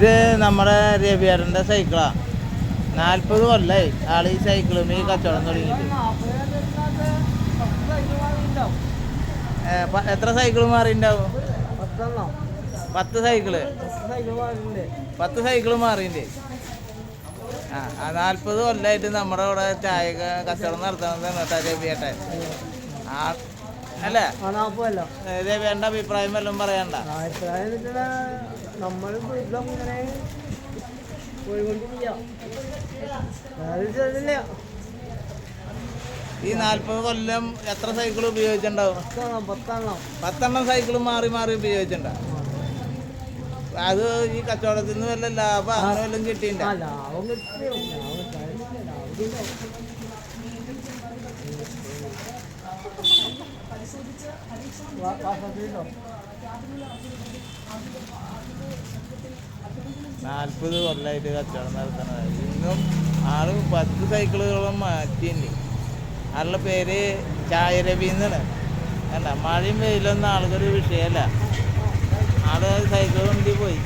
ഇത് നമ്മുടെ രവിയേട്ടന്റെ സൈക്കിളാ നാൽപ്പത് കൊല്ലായി. ആൾ ഈ സൈക്കിളും ഈ കച്ചവടം തുടങ്ങിയിട്ട്. എത്ര സൈക്കിൾ മാറിയിട്ടുണ്ടാവും? പത്ത് സൈക്കിൾ പത്ത് സൈക്കിൾ മാറിണ്ട് ആ നാൽപ്പത് കൊല്ലായിട്ട് നമ്മുടെ ഇവിടെ ചായ കച്ചവടം നടത്തണതാണ് കേട്ടോ രവിയേട്ടൻ ആ അല്ലേ? രവിയേട്ടന്റെ അഭിപ്രായം വല്ലതും പറയണ്ട നമ്മൾ ഇങ്ങനെ പോയിക്കൊണ്ടിരിക്കുക വേറെ ഈ നാൽപ്പത് കൊല്ലം എത്ര സൈക്കിൾ ഉപയോഗിച്ചിട്ടുണ്ടാവും? പത്തെണ്ണം പത്തെണ്ണം സൈക്കിൾ മാറി മാറി ഉപയോഗിച്ചിട്ടുണ്ടാവും അത് ഈ കച്ചവടത്തിൽ നിന്ന് വല്ല ലാഭം അങ്ങനെ വല്ലതും കിട്ടിയിട്ടുണ്ടോ ആ ലാഭം കിട്ടിയോ ലാഭം കാര്യമില്ല ലാഭം കിട്ടും വാ- വാസത്തിലുണ്ടോ? നാൽപ്പത് കൊല്ലമായിട്ട് കച്ചവടം നടത്തണത് ഇന്നും ആൾ പത്ത് സൈക്കിളുകളും മാറ്റിയിട്ടുണ്ട്. ആളുടെ പേര് ചായ രവി എന്നാണ്. വേണ്ട മഴയും വെയിലൊന്നും ആൾക്കൊരു വിഷയമല്ല. ആൾ സൈക്കിൾ കൊണ്ടി പോയി